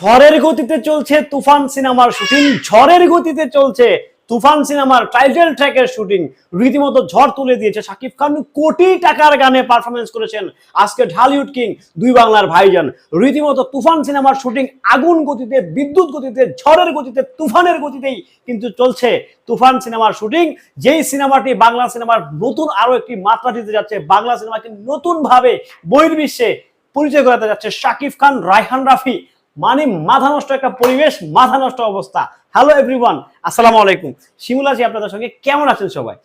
ঝড়ের গতিতে চলছে তুফান সিনেমার শুটিং, ঝড়ের গতিতে চলছে তুফান সিনেমার টাইটেল ট্র্যাকের শুটিং। রীতিমতো ঝড় তুলে দিয়েছে শাকিব খান। কোটি টাকার গানে পারফরমেন্স করেছেন আজকে ঢালিউড কিং, দুই বাংলার ভাইজান। রীতিমতো তুফান সিনেমার শুটিং আগুন গতিতে, বিদ্যুৎ গতিতে, ঝড়ের গতিতে, তুফানের গতিতেই কিন্তু চলছে তুফান সিনেমার শুটিং। যেই সিনেমাটি বাংলা সিনেমার নতুন আরও একটি মাত্রা দিতে যাচ্ছে, বাংলা সিনেমাকে নতুনভাবে বহির্বিশ্বে পরিচয় করাতে যাচ্ছে শাকিব খান, রায়হান রাফি। মানে মাথা নষ্ট একটা পরিবেশ, মাথা নষ্ট অবস্থা। হ্যালো এভরিওয়ান আসসালামু আলাইকুম। শিমুল আপনাদের সঙ্গে। কেমন আছেন সবাই?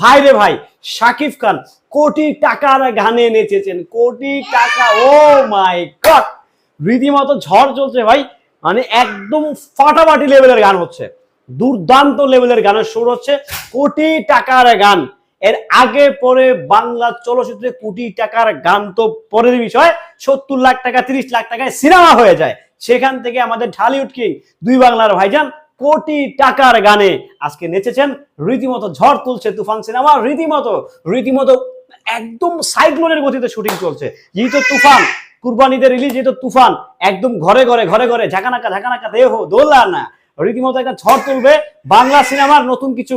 ভাই রে ভাই, শাকিব খান কোটি টাকার গানে নেচেছেন, কোটি টাকা ও মাই গড রীতিমতো ঝড় চলছে ভাই মানে একদম ফাটাফাটি লেভেলের গান হচ্ছে। দুর্দান্ত লেভেলের গানের সুর হচ্ছে কোটি টাকার গান। এর আগে পরে বাংলা চলচ্চিত্রে কোটি টাকার গান তো পরের বিষয়, সত্তর লাখ টাকা, তিরিশ লাখ টাকায় সিনেমা হয়ে যায়। সেখান থেকে আমাদের ঢালিউড কিং, দুই বাংলার ভাইজান, কোটি টাকার গানে আজকে নেচেছেন। রীতিমতো ঝড় তুলছে তুফান সিনেমা, রীতিমতো রীতিমতো একদম সাইক্লোনের গতিতে শুটিং চলছে। যেহেতু তুফান, কুরবানিদের রিলিজ যেহেতু তুফান, একদম ঘরে ঘরে ঘরে ঘরে, ঝাঁকানাকা ঝাঁকানাকা, দেহ, দোলা না। রীতিমতো একটা ঝড় তুলবে বাংলা সিনেমার নতুন কিছু।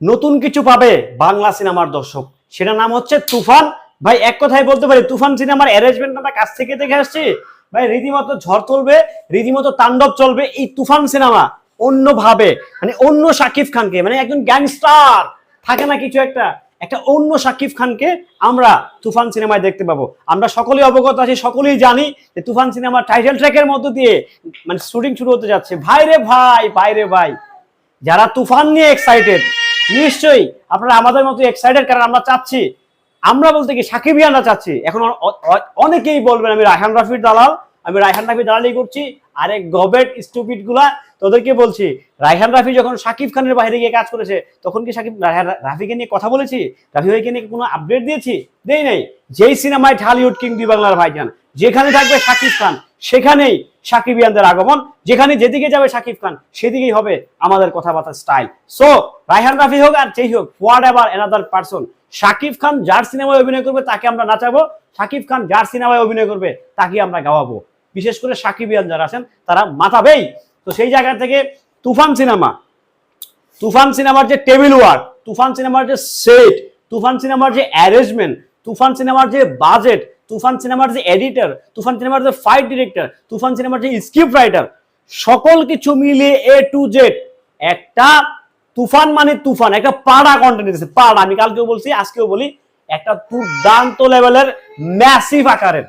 নতুন কিছু পাবে বাংলা সিনেমার দর্শক। সেটা নাম হচ্ছে তুফান। ভাই, এক কথায় বলতে পারি, তুফান সিনেমার অ্যারেঞ্জমেন্ট আমরা কাছ থেকে দেখে আসছি। ভাই, রীতিমতো ঝড় তুলবে রীতিমতো তাণ্ডব চলবে, এই তুফান সিনেমা অন্যভাবে মানে অন্য শাকিব খানকে মানে একজন গ্যাংস্টার, থাকে না কিছু একটা একটা অন্য শাকিব খানকে আমরা তুফান সিনেমায় দেখতে পাবো। আমরা সকলেই অবগত আছি, সকলেই জানি যে তুফান সিনেমা টাইটেল ট্র্যাকের মধ্য দিয়ে মানে শুটিং শুরু হতে যাচ্ছে। ভাই রে ভাই ভাই রে ভাই, যারা তুফান নিয়ে এক্সাইটেড নিশ্চয়ই আপনারা আমাদের মতো এক্সাইটেড কারণ আমরা চাচ্ছি আমরা বলতে কি সাকিবিয়ানরা চাচ্ছি। এখন অনেকেই বলবেন, আমি রায়হান রাফির দালাল, আমি রায়হান রাফি দালালি করছি, আরে গবেট স্টুপিডগুলা, তোদেরকে বলছি, রায়হান রাফি যখন সাকিব খানের বাইরে গিয়ে কাজ করেছে, তখন কি সাকিব রাফিকে নিয়ে কথা বলেছি? রাফি ভাইকে নিয়ে কোনো আপডেট দিয়েছি? দেই নাই। যেই সিনেমায় ঢালিউড কিং দুই বাংলার ভাইজান, যেখানে থাকবে সাকিব খান, সেখানেই সাকিবিয়ানদের আগমন, যেখানে যেদিকে যাবে সাকিব খান, সেদিকেই হবে আমাদের কথাবার্তার স্টাইল সো রায়হান রাফি হোক আর যেই হোক whatever another person Shakib Khan যার সিনেমায় অভিনয় করবে, তাকে আমরা নাচাবো। সাকিব খান যার সিনেমায় অভিনয় করবে তাকে আমরা গাওয়াবো। বিশেষ করে সাকিবিয়ান যারা আছেন, তারা মাথাবেই তো সেই জায়গা থেকে তুফান সিনেমা। তুফান সিনেমার যে টেবিল ওয়ার্ক, তুফান সিনেমার যে সেট, তুফান সিনেমার যে অ্যারেঞ্জমেন্ট, তুফান সিনেমার যে বাজেট, তুফান সিনেমার যে এডিটর, তুফান সিনেমার যে ফাইট ডিরেক্টর, তুফান সিনেমার যে স্ক্রিপ্ট রাইটার, সকল কিছু মিলিয়ে এ টু জেড একটা তুফান মানে তুফান, একটা পাড়া কন্টেন্ট দিতেছে, পাড়া। আমি কালকেও বলছি, আজকেও বলি, একটা দুর্দান্ত লেভেলের ম্যাসিভ আকারের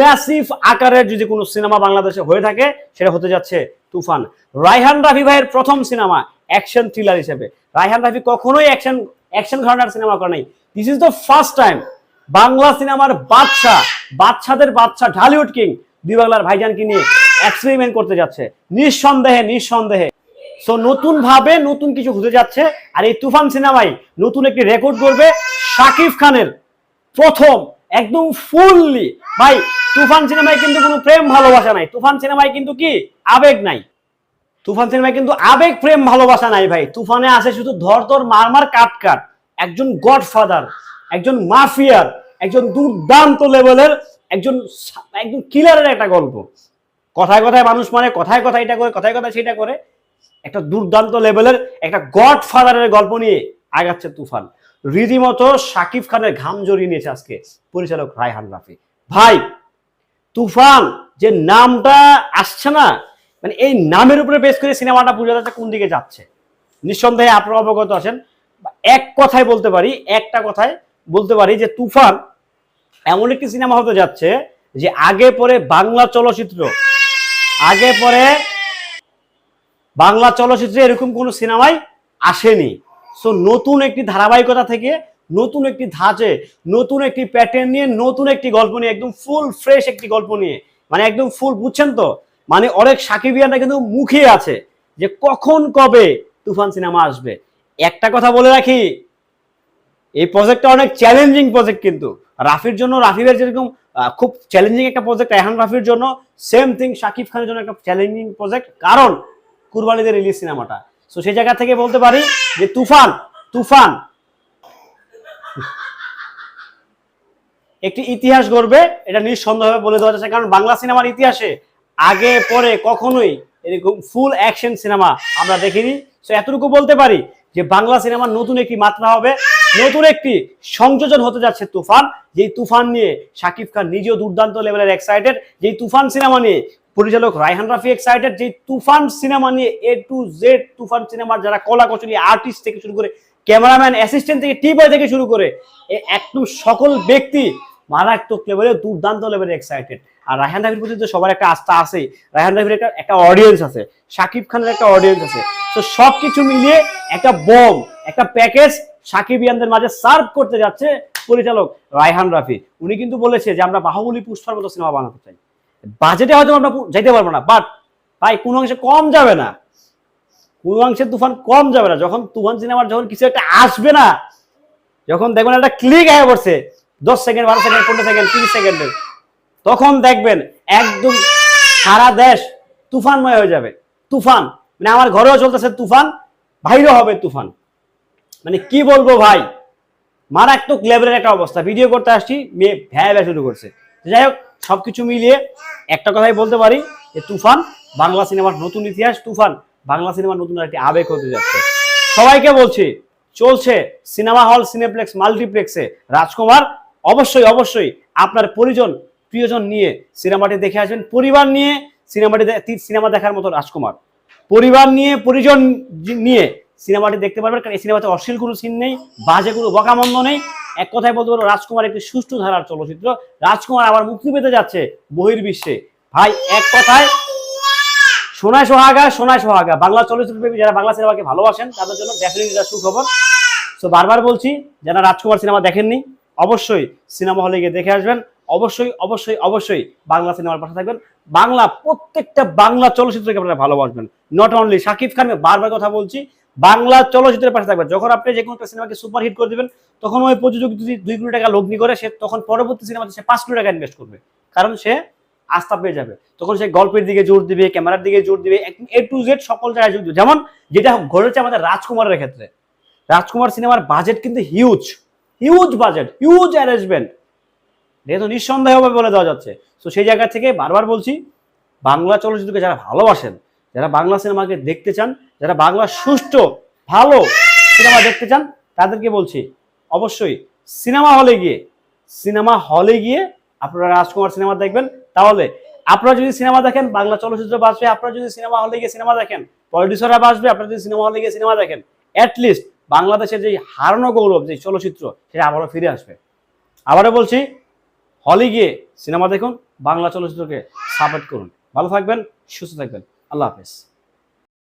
ম্যাসিভ আকারের যদি কোনো সিনেমা বাংলাদেশে হয়ে থাকে, সেটা হতে যাচ্ছে তুফান। রায়হান রাফি ভাইয়ের প্রথম সিনেমা অ্যাকশন থ্রিলার হিসেবে। রায়হান রাফি কখনোই অ্যাকশন অ্যাকশন ঘরানার সিনেমা করে নাই। This is the first time Bangla সিনেমার বাদশা, বাদশাদের বাদশা ঢালিউড কিং, দুই বাংলার ভাইজানকে নিয়ে এক্সপেরিমেন্ট করতে যাচ্ছে। নিঃসন্দেহে নিঃসন্দেহে। সো নতুন ভাবে নতুন কিছু হতে যাচ্ছে। আর এই তুফান সিনেমায় নতুন একটি রেকর্ড করবে শাকিব খানের প্রথম, একদম ফুললি ভাই, তুফান সিনেমায় কিন্তু কোনো প্রেম ভালোবাসা নাই। তুফান সিনেমায় কিন্তু কি? আবেগ নাই। তুফান সিনেমায় কিন্তু আবেগ, প্রেম, ভালোবাসা নাই ভাই। তুফানে আসে শুধু ধর ধর মারমার মার, কাট কাট। একজন গডফাদার একজন মাফিয়ার, একজন দুর্দান্ত লেভেলের একজন একজন কিলারের একটা গল্প। কথায় কথায় মানুষ মানে কথায় কথায় এটা করে, কথায় কথায় সেটা করে। একটা দুর্দান্ত লেভেলের একটা গড ফাদারের গল্প নিয়ে আগাচ্ছে তুফান। রীতিমতো শাকিব খানের ঘাম জড়িয়ে নিয়েছে আজকে পরিচালক রায়হান রাফি। ভাই, তুফান, যে নামটা আসছে না মানে এই নামের উপরে বেশ করে সিনেমাটা বোঝা যাচ্ছে কোন দিকে যাচ্ছে। নিঃসন্দেহে আপনারা অবগত আছেন এক কথায় বলতে পারি, একটা কথায় বলতে পারি যে তুফান এমন একটি সিনেমা হতে যাচ্ছে যে আগে পরে বাংলা চলচ্চিত্র, আগে পরে বাংলা চলচ্চিত্রে এরকম কোনো সিনেমাই আসেনি। সো নতুন একটি ধারাবাহিকতা থেকে নতুন একটি ধাঁচে, নতুন একটি প্যাটার্ন নিয়ে, নতুন একটি গল্প নিয়ে, একদম ফুল ফ্রেশ একটি গল্প নিয়ে মানে একদম ফুল বুঝছেন তো? মানে অনেক সাকিবিয়ানরা কিন্তু মুখে আছে যে কখন, কবে তুফান সিনেমা আসবে। একটা কথা বলে রাখি, এই প্রজেক্টটা অনেক চ্যালেঞ্জিং প্রজেক্ট কিন্তু। রাফির জন্য রাফিবের যেরকম খুব চ্যালেঞ্জিং একটা প্রজেক্ট এহান রাফির জন্য সেম থিং শাকিব খানের জন্য একটা চ্যালেঞ্জিং প্রজেক্ট কারণ কুরবানিদের রিলিজ সিনেমাটা। সো সেই জায়গা থেকে বলতে পারি যে তুফান তুফান। একটি ইতিহাস গড়বে, এটা নিঃসন্দেহভাবে বলে দেওয়া যাচ্ছে, কারণ বাংলা সিনেমার ইতিহাসে আগে, পরে, কখনোই এরকম ফুল অ্যাকশন সিনেমা আমরা দেখিনি। সো এতটুকু বলতে পারি যে বাংলা সিনেমার নতুন একটি মাত্রা হবে, নতুন একটি সংযোজন হতে যাচ্ছে তুফান। যেই তুফান নিয়ে শাকিব খান নিজেও দুর্দান্ত লেভেলের এক্সাইটেড যেই তুফান সিনেমা নিয়ে পরিচালক রায়হান রাফি এক্সাইটেড যে তুফান সিনেমা নিয়ে এ টু জেড তুফান সিনেমার যারা কলা কচুরি আর্টিস্ট থেকে শুরু করে ক্যামেরাম্যান অ্যাসিস্ট্যান্ট থেকে টিপয় থেকে শুরু করে, এ একদম সকল ব্যক্তি মারাত্মক লেভেলে দুর্দান্ত লেভেলে এক্সাইটেড আর রায়হান রাফির প্রতি তো সবার একটা আস্থা আছে রায়হান রাফির একটা একটা অডিয়েন্স আছে। শাকিব খানের একটা অডিয়েন্স আছে। তো সবকিছু মিলিয়ে একটা বম একটা প্যাকেজ সাকিব ইয়ানদের মাঝে সার্ভ করতে যাচ্ছে পরিচালক রায়হান রাফি। উনি কিন্তু বলেছে যে, আমরা বাহুবলী পুষ্পার মতো সিনেমা বানাতে চাই। বাজেটে হয়তো আমরা যাইতে পারব না বাট ভাই, কোনো অংশে কম যাবে না। কোনো অংশে তুফান কম যাবে না। যখন তুফান সিনেমার যখন কিছু একটা আসবে না, যখন দেখবেন একটা ক্লিক আয় পড়ছে, দশ সেকেন্ড বারো সেকেন্ড পনেরো সেকেন্ড তিরিশ সেকেন্ডের তখন দেখবেন একদম সারা দেশ তুফানময় হয়ে যাবে। তুফান মানে আমার ঘরেও চলতেছে তুফান, বাইরেও হবে তুফান। মানে কি বলব ভাই? মারাত্মক লেভেলের একটা অবস্থা। ভিডিও করতে আসছি, মেয়ে ভ্যা শুরু করছে। যাই হোক সবকিছু মিলিয়ে একটা কথাই বলতে পারি যে তুফান বাংলা সিনেমার নতুন ইতিহাস, তুফান বাংলা সিনেমার নতুন একটি আবেগ হতে যাচ্ছে। সবাইকে বলছি, চলছে সিনেমা হল, সিনেপ্লেক্স, মাল্টিপ্লেক্সে। রাজকুমার, অবশ্যই অবশ্যই আপনার পরিজন, প্রিয়জন নিয়ে সিনেমাটি দেখে আসবেন। পরিবার নিয়ে সিনেমাটি সিনেমা দেখার মতো রাজকুমার। পরিবার নিয়ে, পরিজন নিয়ে সিনেমাটি দেখতে পারবেন, কারণ এই সিনেমাতে অশ্লীল কোনো সিন নেই, বাজে কোনো বকামন্দ নেই। এক কথায় বলতে পারব রাজকুমার একটি সুষ্ঠু ধারার চলচ্চিত্র। রাজকুমার আবার মুক্তি পেতে যাচ্ছে বহির্বিশ্বে। ভাই, এক কথায় সোনায় সোহাগা সোনায় সোহাগা। বাংলা চলচ্চিত্র প্রেমী যারা বাংলা সিনেমাকে ভালোবাসেন, তাদের জন্য ডেফিনেটলি সুখবর। তো বারবার বলছি, যারা রাজকুমার সিনেমা দেখেননি, অবশ্যই সিনেমা হলে গিয়ে দেখে আসবেন। অবশ্যই অবশ্যই অবশ্যই বাংলা সিনেমার পাশে থাকবেন। বাংলা, প্রত্যেকটা বাংলা চলচ্চিত্রকে আপনারা ভালোবাসবেন। নট অনলি শাকিব খান বারবার কথা বলছি, বাংলা চলচ্চিত্রের পাশে থাকবেন। যখন আপনি যে কোনো একটা সিনেমাকে সুপার হিট করে দেবেন, তখন ওই প্রযোজক যদি দুই কোটি টাকা লগ্নি করে, সে তখন পরবর্তী সিনেমাতে সে পাঁচ কোটি টাকা ইনভেস্ট করবে। কারণ সে আস্থা পেয়ে যাবে। তখন সে গল্পের দিকে জোর দিবে, ক্যামেরার দিকে জোর দিবে এ টু জেড সকল জায়গায় জোর দিবে। যেমন যেটা ঘটেছে আমাদের রাজকুমারের ক্ষেত্রে। রাজকুমার সিনেমার বাজেট কিন্তু huge huge budget huge arrangement এটা তো নিঃসন্দেহভাবে বলে দেওয়া যাচ্ছে। তো সেই জায়গা থেকে বারবার বলছি, বাংলা চলচ্চিত্রকে যারা ভালোবাসেন, যারা বাংলা সিনেমাকে দেখতে চান, যারা বাংলা সুষ্ঠু, ভালো সিনেমা দেখতে চান, তাদেরকে বলছি, অবশ্যই সিনেমা হলে গিয়ে, সিনেমা হলে গিয়ে আপনারা রাজকুমার সিনেমা দেখবেন। তাহলে আপনারা যদি সিনেমা দেখেন, বাংলা চলচ্চিত্র বাঁচবে আপনারা যদি সিনেমা হলে গিয়ে সিনেমা দেখেন, প্রডিউসাররা বাঁচবে আপনারা যদি সিনেমা হলে গিয়ে সিনেমা দেখেন অ্যাটলিস্ট বাংলাদেশের যে হারানো গৌরব যে চলচ্চিত্র, সেটা আবারও ফিরে আসবে। আবারও বলছি হলে গিয়ে সিনেমা দেখুন বাংলা চলচ্চিত্রকে সাপোর্ট করুন। ভালো থাকবেন সুস্থ থাকবেন। আল্লাহ হাফেজ।